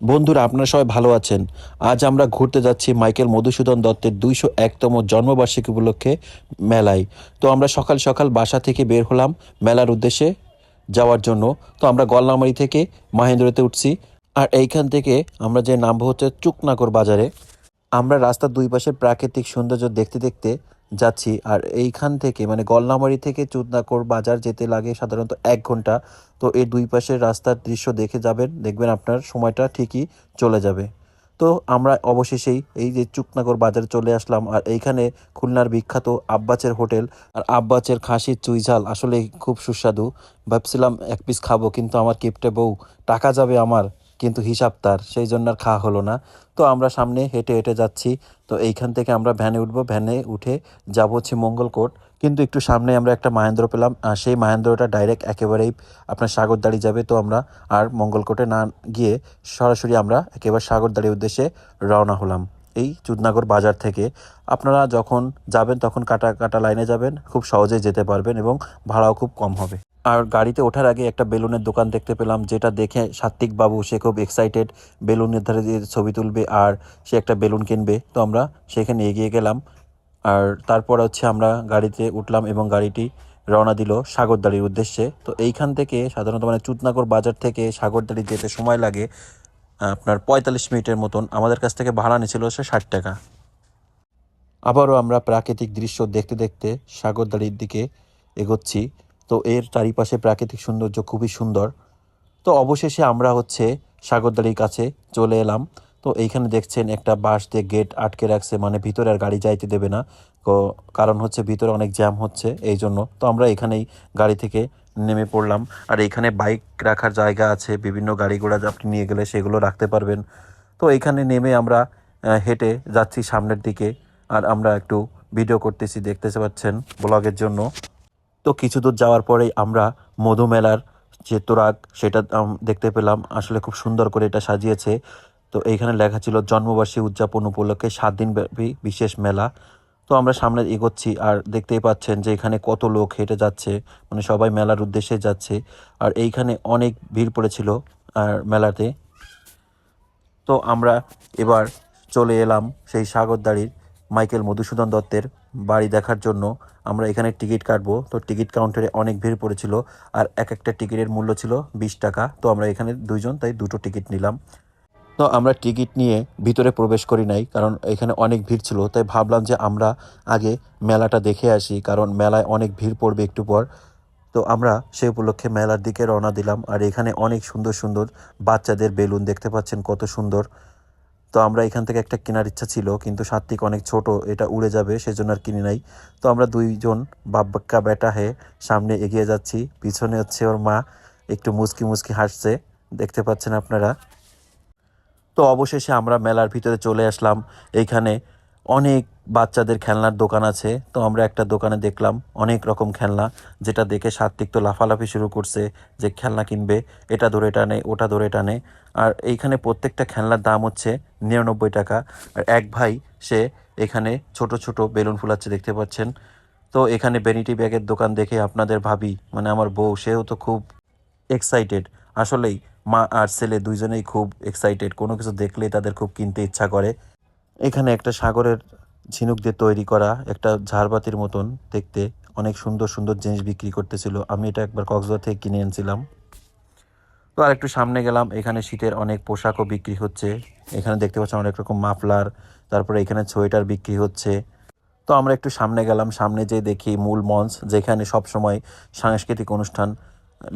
বন্ধুরা, আপনারা সবাই ভালো আছেন। আজ আমরা ঘুরতে যাচ্ছি মাইকেল মধুসূদন দত্তের দুইশো একতম জন্মবার্ষিকী উপলক্ষে মেলায়। তো আমরা সকাল সকাল বাসা থেকে বের হলাম মেলার উদ্দেশ্যে যাওয়ার জন্য। তো আমরা গলনামারি থেকে মাহেন্দ্রতে উঠছি। আর এইখান থেকে আমরা যে নামবো হচ্ছে চুকনাগর বাজারে। আমরা রাস্তার দুই পাশের প্রাকৃতিক সৌন্দর্য দেখতে দেখতে যাচ্ছি। আর এইখান থেকে মানে গলনামারি থেকে চুদনাকর বাজার যেতে লাগে সাধারণত এক ঘণ্টা। তো এই দুই পাশের রাস্তার দৃশ্য দেখে যাবেন, দেখবেন আপনার সময়টা ঠিকই চলে যাবে। তো আমরা অবশেষেই এই যে চুকনাগর বাজারে চলে আসলাম, আর এইখানে খুলনার বিখ্যাত আব্বাচের হোটেল। আর আব্বাচের খাসির চুই ঝাল আসলে খুব সুস্বাদু। ভাবছিলাম এক পিস খাব, কিন্তু আমার কিপটে বউ, টাকা যাবে আমার, কিন্তু হিসাব তার, সেই জন্য আর খাওয়া হলো না। তো আমরা সামনে হেঁটে হেঁটে যাচ্ছি তো এইখান থেকে আমরা ভ্যানে উঠবো। ভ্যানে উঠে যাব হচ্ছে মঙ্গলকোট কিন্তু একটু সামনে আমরা একটা মাহেন্দ্র পেলাম। সেই মাহেন্দ্রটা ডাইরেক্ট একেবারেই আপনার সাগরদাড়ি যাবে। তো আমরা আর মঙ্গলকোটে না গিয়ে সরাসরি আমরা একেবারে সাগরদাড়ির উদ্দেশ্যে রওনা হলাম। এই চুদনাগর বাজার থেকে আপনারা যখন যাবেন তখন কাটা কাটা লাইনে যাবেন। খুব সহজেই যেতে পারবেন এবং ভাড়াও খুব কম হবে। আর গাড়িতে ওঠার আগে একটা বেলুনের দোকান দেখতে পেলাম, যেটা দেখে সাত্বিক বাবু সে খুব এক্সাইটেড বেলুনের ধারে দিয়ে ছবি তুলবে আর সে একটা বেলুন কিনবে। তো আমরা সেখানে এগিয়ে গেলাম আর তারপর হচ্ছে আমরা গাড়িতে উঠলাম এবং গাড়িটি রওনা দিল সাগরদাড়ির উদ্দেশ্যে। তো এইখান থেকে সাধারণত মানে চুতনাগর বাজার থেকে সাগরদাড়ি যেতে সময় লাগে আপনার পঁয়তাল্লিশ মিনিটের মতন। আমাদের কাছ থেকে ভাড়া নিয়েছিল সে ষাট টাকা। আবারও আমরা প্রাকৃতিক দৃশ্য দেখতে দেখতে সাগরদাড়ির দিকে এগোচ্ছি। তো এর চারিপাশে প্রাকৃতিক সৌন্দর্য খুবই সুন্দর। তো অবশেষে আমরা হচ্ছে সাগরদাড়ির কাছে চলে এলাম। তো এইখানে দেখছেন একটা বাঁশ দিয়ে গেট আটকে রাখছে মানে ভিতরে আর গাড়ি যাইতে দেবে না। কারণ হচ্ছে ভিতরে অনেক জ্যাম হচ্ছে এই জন্য তো আমরা এখানেই গাড়ি থেকে নেমে পড়লাম। আর এখানে বাইক রাখার জায়গা আছে, বিভিন্ন গাড়ি ঘোড়া আপনি নিয়ে গেলে সেগুলো রাখতে পারবেন। তো এখানে নেমে আমরা হেঁটে যাচ্ছি সামনের দিকে। আর আমরা একটু ভিডিও করতেছি দেখতে পাচ্ছেন, ব্লগের জন্য। তো কিছু দূর যাওয়ার পরেই আমরা মধুমেলার যে তোরাগ, সেটা দেখতে পেলাম। আসলে খুব সুন্দর করে এটা সাজিয়েছে। তো এইখানে লেখা ছিল, জন্মবার্ষিকী উদযাপন উপলক্ষে সাত দিন ব্যাপী বিশেষ মেলা। তো আমরা সামনে এগোচ্ছি আর দেখতেই পাচ্ছেন যে এখানে কত লোক হেঁটে যাচ্ছে মানে সবাই মেলার উদ্দেশ্যে যাচ্ছে। আর এইখানে অনেক ভিড় পড়েছিল আর মেলাতে। তো আমরা এবার চলে এলাম সেই সাগরদাড়ির মাইকেল মধুসূদন দত্তের বাড়ি দেখার জন্য আমরা এখানে টিকিট কাটবো। তো টিকিট কাউন্টারে অনেক ভিড় পড়েছিল আর এক একটা টিকিটের মূল্য ছিল বিশ টাকা। তো আমরা এখানে দুইজন, তাই দুটো টিকিট নিলাম। তো আমরা টিকিট নিয়ে ভিতরে প্রবেশ করি নাই, কারণ এখানে অনেক ভিড় ছিল। তাই ভাবলাম যে আমরা আগে মেলাটা দেখে আসি, কারণ মেলায় অনেক ভিড় পড়বে একটু পর। তো আমরা সে উপলক্ষে মেলার দিকে রওনা দিলাম। আর এখানে অনেক সুন্দর সুন্দর বাচ্চাদের বেলুন দেখতে পাচ্ছেন, কত সুন্দর। তো আমরা এখান থেকে একটা কেনার ইচ্ছা ছিল, কিন্তু সাত্বিক অনেক ছোট, এটা উড়ে যাবে, সেজন্য আর কিনি নাই। তো আমরা দুইজন বাব্বাক্কা বেটা হয়ে সামনে এগিয়ে যাচ্ছি। পিছনে হচ্ছে ওর মা, একটু মুচকি মুচকি হাসছে। দেখতে পাচ্ছেন আপনারা? তো অবশেষে আমরা মেলার ভিতরে চলে আসলাম। এইখানে অনেক বাচ্চাদের খেলনার দোকান আছে। তো আমরা একটা দোকানে দেখলাম অনেক রকম খেলনা, যেটা দেখে সাত্বিক তো লাফালাফি শুরু করছে যে খেলনা কিনবে, এটা ধরে টানে, ওটা ধরে টানে। আর এইখানে প্রত্যেকটা খেলনার দাম হচ্ছে নিরানব্বই টাকা। আর এক ভাই, সে এখানে ছোট ছোট বেলুন ফুলাচ্ছে, দেখতে পাচ্ছেন? তো এখানে বেনিটি ব্যাগের দোকান দেখে আপনাদের ভাবি মানে আমার বউ, সেও তো খুব এক্সাইটেড আসলেই মা আর ছেলে দুইজনেই খুব এক্সাইটেড কোনো কিছু দেখলেই তাদের খুব কিনতে ইচ্ছা করে। এখানে একটা সাগরের ঝিনুক দিয়ে তৈরি করা, একটা ঝাড়বাতির মতন দেখতে। অনেক সুন্দর সুন্দর জিনিস বিক্রি করতেছিল। আমি এটা একবার কক্সবাজার থেকে কিনে এনেছিলাম। তো আর একটু সামনে গেলাম, এখানে শীতের অনেক পোশাকও বিক্রি হচ্ছে। এখানে দেখতে পাচ্ছেন অনেক রকম মাফলার, তারপরে এখানে সোয়েটার বিক্রি হচ্ছে। তো আমরা একটু সামনে গেলাম, সামনে যে দেখি মূল মঞ্চ, যেখানে সব সময় সাংস্কৃতিক অনুষ্ঠান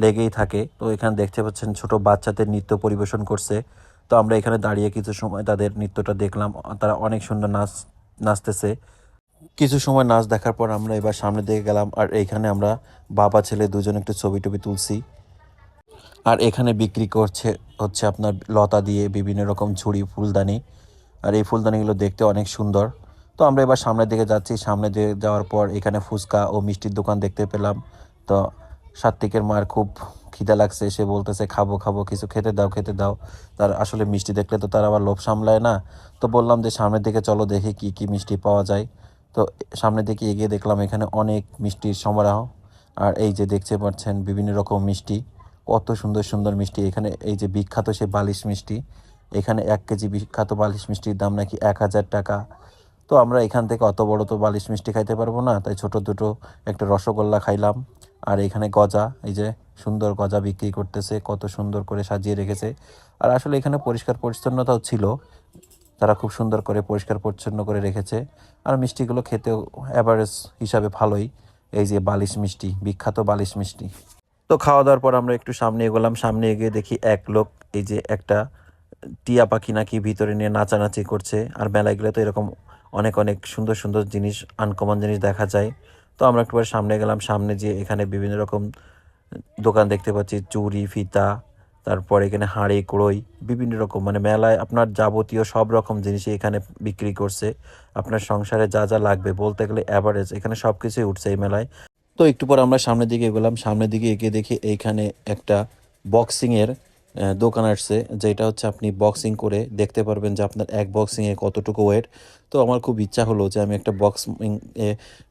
লেগেই থাকে। তো এখানে দেখতে পাচ্ছেন ছোট বাচ্চাদের নৃত্য পরিবেশন করছে। তো আমরা এখানে দাঁড়িয়ে কিছু সময় তাদের নৃত্যটা দেখলাম, তারা অনেক সুন্দর নাচ, নাচতেছে। কিছু সময় নাচ দেখার পর আমরা এবার সামনে দিকে গেলাম, আর এইখানে আমরা বাবা, ছেলে দুজন একটু ছবি টবি তুলছি। আর এখানে বিক্রি করছে হচ্ছে আপনার লতা দিয়ে বিভিন্ন রকম ঝুড়ি, ফুলদানি। আর এই ফুলদানিগুলো দেখতে অনেক সুন্দর। তো আমরা এবার সামনের দিকে যাচ্ছি। সামনে দিকে যাওয়ার পর এখানে ফুচকা ও মিষ্টির দোকান দেখতে পেলাম। তো সাত্বিকের মার খুব খিদা লাগছে। সে বলতেছে, খাব খাব, কিছু খেতে দাও খেতে দাও। তার আসলে মিষ্টি দেখলে তো তার আবার লোভ সামলায় না। তো বললাম যে, সামনের দিকে চলো দেখি কি কি মিষ্টি পাওয়া যায়। তো সামনের দিকে এগিয়ে দেখলাম এখানে অনেক মিষ্টির সমারোহ। আর এই যে দেখতে পাচ্ছেন বিভিন্ন রকম মিষ্টি। কত সুন্দর সুন্দর মিষ্টি। এখানে এই যে বিখ্যাত সে বালিশ মিষ্টি, এখানে এক কেজি বিখ্যাত বালিশ মিষ্টির দাম নাকি এক হাজার টাকা। তো আমরা এখান থেকে অত বড় তো বালিশ মিষ্টি খাইতে পারব না, তাই ছোট দুটো একটা রসগোল্লা খাইলাম। আর এখানে গজা, এই যে সুন্দর গজা বিক্রি করতেছে, কত সুন্দর করে সাজিয়ে রেখেছে। আর আসলে এখানে পরিষ্কার পরিচ্ছন্নতাও ছিল, তারা খুব সুন্দর করে পরিষ্কার পরিচ্ছন্ন করে রেখেছে। আর মিষ্টিগুলো খেতেও অ্যাভারেজ হিসাবে ভালোই, এই যে বালিশ মিষ্টি, বিখ্যাত বালিশ মিষ্টি। তো খাওয়া দাওয়ার পর আমরা একটু সামনে এগোলাম। সামনে এগিয়ে দেখি এক লোক এই যে একটা টিয়া পাখি নাকি ভিতরে নিয়ে নাচানাচি করছে। আর মেলায় গেলে তো এরকম অনেক অনেক সুন্দর সুন্দর জিনিস আনকমন জিনিস দেখা যায়। তো আমরা একটুবার সামনে গেলাম। সামনে যে এখানে বিভিন্ন রকম দোকান দেখতে পাচ্ছি। চুড়ি, ফিতা, তারপর এখানে হাঁড়ি, কুড়োই, বিভিন্ন রকম। মানে মেলায় আপনার যাবতীয় সব রকম জিনিসই এখানে বিক্রি করছে। আপনার সংসারে যা যা লাগবে বলতে গেলে অ্যাভারেজ এখানে সব কিছুই উঠছে এই মেলায়। তো একটু পর আমরা সামনের দিকে এগোলাম। সামনের দিকে এগিয়ে দেখি এইখানে একটা বক্সিংয়ের দোকান আসছে, যেটা হচ্ছে আপনি বক্সিং করে দেখতে পারবেন যে আপনার এক বক্সিংয়ে কতটুকু ওয়েট তো আমার খুব ইচ্ছা হলো যে আমি একটা বক্সিং এ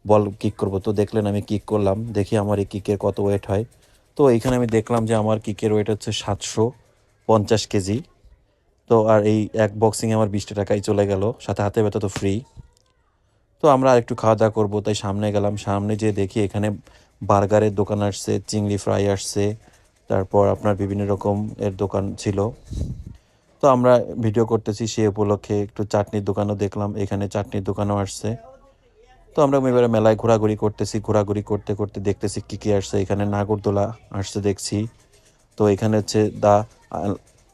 বল কিক করব। তো দেখলেন আমি কিক করলাম, দেখি আমার এই কিকের কত ওয়েট হয়। তো এইখানে আমি দেখলাম যে আমার কিকের ওয়েট হচ্ছে সাতশো পঞ্চাশ কেজি। তো আর এই এক বক্সিংয়ে আমার বিশটা টাকাই চলে গেল, সাথে হাতে ব্যথা তো ফ্রি তো আমরা আরেকটু খাওয়া দাওয়া করব। তাই সামনে গেলাম। সামনে যেয়ে দেখি এখানে বার্গারের দোকান আসছে, চিংড়ি ফ্রাই আসছে, তারপর আপনার বিভিন্ন রকম এর দোকান ছিল। তো আমরা ভিডিও করতেছি সে উপলক্ষে একটু চাটনির দোকানও দেখলাম, এখানে চাটনির দোকানও আসছে। তো আমরা এবারে মেলায় ঘোরাঘুরি করতেছি, ঘোরাঘুরি করতে করতে দেখতেছি কী কী আসছে। এখানে নাগরদোলা আসছে দেখছি। তো এখানে হচ্ছে দা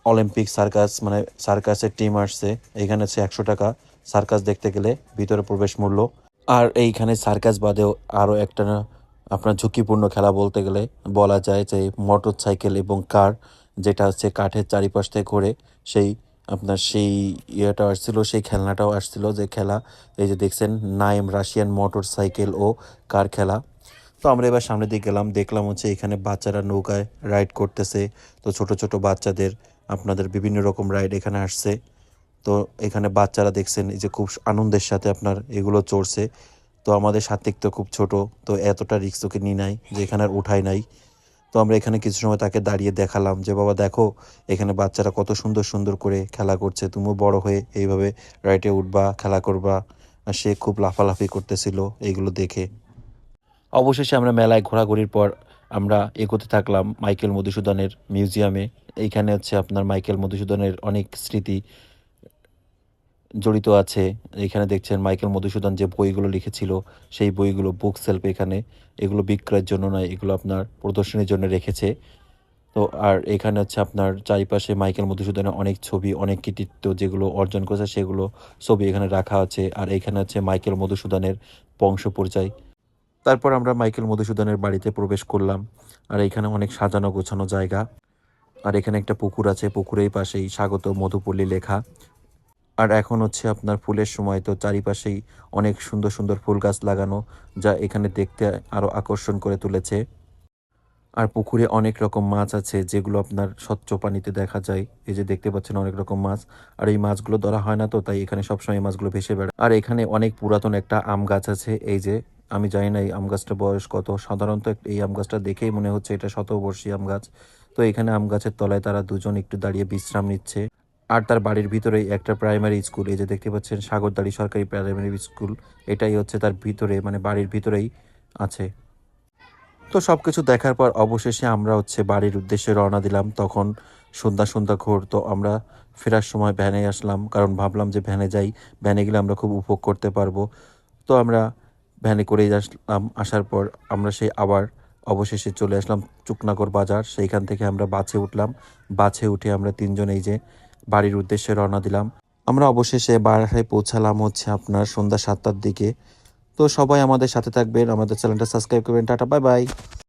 অলিম্পিক সার্কাস মানে সার্কাসের টিম আসছে। এখানে হচ্ছে একশো টাকা। সার্কাস দেখতে গেলে ভিতরে প্রবেশ মূল্য। আর এইখানে সার্কাস বাদেও আরও একটা আপনার ঝুঁকিপূর্ণ খেলা বলতে গেলে বলা যায় যে মোটর সাইকেল এবং কার যেটা হচ্ছে কাঠের চারিপাশ থেকে ঘোরে, সেই আপনার সেই ইয়েটা আসছিল, সেই খেলনাটাও আসছিল যে খেলা। এই যে দেখছেন, নাইম রাশিয়ান মোটর সাইকেল ও কার খেলা। তো আমরা এবার সামনের দিকে গেলাম, দেখলাম হচ্ছে এখানে বাচ্চারা নৌকায় রাইড করতেছে। তো ছোট ছোট বাচ্চাদের আপনাদের বিভিন্ন রকম রাইড এখানে আসছে। তো এখানে বাচ্চারা দেখছেন এই যে খুব আনন্দের সাথে আপনার এগুলো চড়ছে। তো আমাদের সাত্বিক তো খুব ছোট, তো এতটা রিস্ক ওকে নিয়ে নাই যে এখানে আর উঠাই নাই। তো আমরা এখানে কিছু সময় তাকে দাঁড়িয়ে দেখালাম যে, বাবা, দেখো, এখানে বাচ্চারা কত সুন্দর সুন্দর করে খেলা করছে। তুমিও বড় হয়ে এইভাবে রাইটে উঠবা, খেলা করবা। আর সে খুব লাফালাফি করতেছিল এইগুলো দেখে। অবশেষে আমরা মেলায় ঘোরাঘুরির পর আমরা এগোতে থাকলাম মাইকেল মধুসূদনের মিউজিয়ামে। এইখানে হচ্ছে আপনার মাইকেল মধুসূদনের অনেক স্মৃতি। জড়িত আছে। এখানে দেখছেন মাইকেল মধুসূদন যে বইগুলো লিখেছিল, সেই বইগুলো বুক সেলফ এখানে। এগুলো বিক্রয়ের জন্য নয়, এগুলো আপনার প্রদর্শনীর জন্য রেখেছে। তো আর এখানে হচ্ছে আপনার চারিপাশে মাইকেল মধুসূদনের অনেক ছবি, অনেক কৃতিত্ব যেগুলো অর্জন করেছে, সেগুলো ছবি এখানে রাখা আছে। আর এখানে হচ্ছে মাইকেল মধুসূদনের বংশ পরিচয়। তারপর আমরা মাইকেল মধুসূদনের বাড়িতে প্রবেশ করলাম। আর এখানে অনেক সাজানো গোছানো জায়গা। আর এখানে একটা পুকুর আছে, পুকুরের পাশেই স্বাগত মধুপল্লী লেখা। আর এখন হচ্ছে আপনার ফুলের সময়, তো চারিপাশেই অনেক সুন্দর সুন্দর ফুল গাছ লাগানো, যা এখানে দেখতে আরও আকর্ষণ করে তুলেছে। আর পুকুরে অনেক রকম মাছ আছে, যেগুলো আপনার স্বচ্ছ পানিতে দেখা যায়। এই যে দেখতে পাচ্ছেন অনেক রকম মাছ। আর এই মাছগুলো ধরা হয় না তো, তাই এখানে সবসময় মাছগুলো ভেসে বেড়ায়। আর এখানে অনেক পুরাতন একটা আম গাছ আছে, এই যে, আমি জানি না এই আম গাছটা বয়স কত। সাধারণত এই আম গাছটা দেখেই মনে হচ্ছে এটা শতবর্ষী আম গাছ। তো এখানে আম গাছের তলায় তারা দুজন একটু দাঁড়িয়ে বিশ্রাম নিচ্ছে। আর তার বাড়ির ভিতরেই একটা প্রাইমারি স্কুল এই যে দেখতে পাচ্ছেন সাগরদাড়ি সরকারি প্রাইমারি স্কুল এটাই হচ্ছে তার ভিতরে মানে বাড়ির ভিতরেই আছে। তো সব কিছু দেখার পর অবশেষে আমরা হচ্ছে বাড়ির উদ্দেশ্যে রওনা দিলাম। তখন সন্ধ্যা সন্ধ্যা ঘোর, তো আমরা ফেরার সময় ভ্যানে আসলাম, কারণ ভাবলাম যে ভ্যানে যাই, ভ্যানে গেলে আমরা খুব উপভোগ করতে পারব। তো আমরা ভ্যানে করেই আসলাম, আসার পর আমরা সেই আবার অবশেষে চলে আসলাম চুকনাগর বাজার। সেইখান থেকে আমরা বাসে উঠলাম। বাছে উঠে আমরা তিনজন এই যে বাড়ির উদ্দেশ্যে রওনা দিলাম। আমরা অবশেষে বারাসায় পৌঁছালাম হচ্ছে আপনার সন্ধ্যা সাতটার দিকে। তো সবাই আমাদের সাথে থাকবেন। আমাদের চ্যানেলটা সাবস্ক্রাইব করবেন। Tata, bye bye.